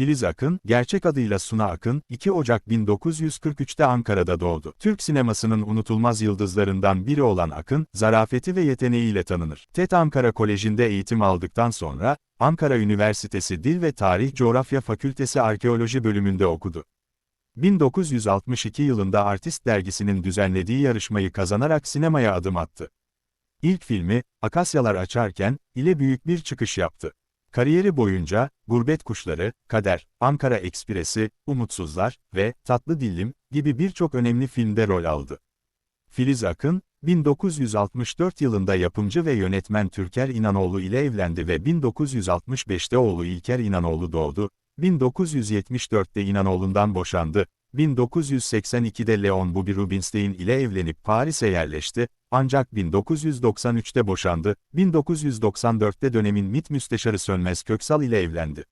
Filiz Akın, gerçek adıyla Suna Akın, 2 Ocak 1943'te Ankara'da doğdu. Türk sinemasının unutulmaz yıldızlarından biri olan Akın, zarafeti ve yeteneğiyle tanınır. TET Ankara Koleji'nde eğitim aldıktan sonra, Ankara Üniversitesi Dil ve Tarih Coğrafya Fakültesi Arkeoloji bölümünde okudu. 1962 yılında Artist dergisinin düzenlediği yarışmayı kazanarak sinemaya adım attı. İlk filmi, Akasyalar Açarken, ile büyük bir çıkış yaptı. Kariyeri boyunca, Gurbet Kuşları, Kader, Ankara Ekspresi, Umutsuzlar ve Tatlı Dillim gibi birçok önemli filmde rol aldı. Filiz Akın, 1964 yılında yapımcı ve yönetmen Türker İnanoğlu ile evlendi ve 1965'te oğlu İlker İnanoğlu doğdu. 1974'te İnanoğlu'ndan boşandı. 1982'de Leon Bobby Rubinstein ile evlenip Paris'e yerleşti, ancak 1993'te boşandı, 1994'te dönemin MİT müsteşarı Sönmez Köksal ile evlendi.